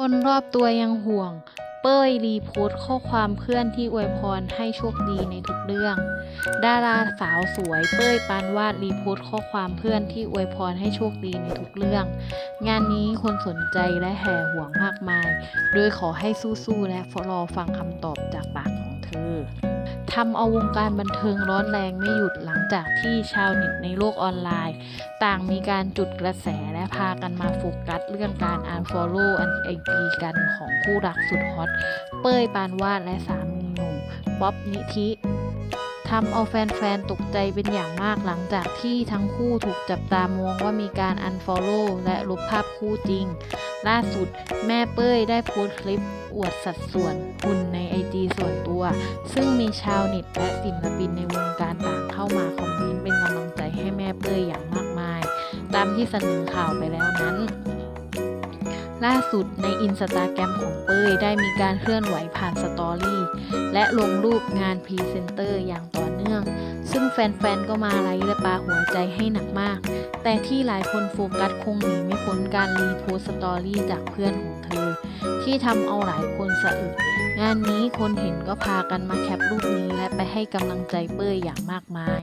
คนรอบตัวยังห่วง เป้ยรีโพสต์ข้อความเพื่อนที่อวยพรให้โชคดีในทุกเรื่อง ดาราสาวสวย เป้ยปานวาดรีโพสต์ข้อความเพื่อนที่อวยพรให้โชคดีในทุกเรื่อง งานนี้คนสนใจและแห่ห่วงมากมาย โดยขอให้สู้ๆและรอฟังคำตอบจากปากของเธอ ทำเอาวงการบันเทิงร้อนแรงไม่หยุดหลังจากที่ชาวเน็ตในโลกออนไลน์ ต่างมีการจุดกระแสและพากันมาโฟกัสเรื่องการอ่านฟอลโล่อันไอจีกันของคู่รักสุดฮอต เป้ยปานวาดและสามีหนุ่ม ป๊อบนิธิ ทำเอาแฟนๆ ตกใจเป็นอย่างมากหลังจากที่ทั้งคู่ถูกจับตามองว่ามีการอันฟอลโล่และลบภาพคู่จริง ล่าสุดแม่เป้ยได้โพสต์คลิปอวดสัดส่วนหุ่นในไอจีส่วนตัว ซึ่งมีชาวเน็ตและศิลปินในวงการต่างเข้ามาคอมเมนต์เป็นกำลังใจให้แม่เป้ยอย่างมากมาย ตามที่เสนอข่าวไปแล้วนั้น ล่าสุดในอินสตาแกรมของเป้ยได้มีการเคลื่อนไหวผ่านสตอรี่และลงรูปงานพรีเซนเตอร์อย่างต่อเนื่อง ซึ่งแฟนๆ ก็มาไลค์และปาหัวใจให้หนักมาก แต่ที่หลายคนโฟกัสคงหนีไม่พ้นการรีโพสสตอรี่จากเพื่อนของเธอ ที่ทำเอาหลายคนสะอึก งานนี้คนเห็นก็พากันมาแคปรูปนี้และไปให้กำลังใจเป้ยอย่างมากมาย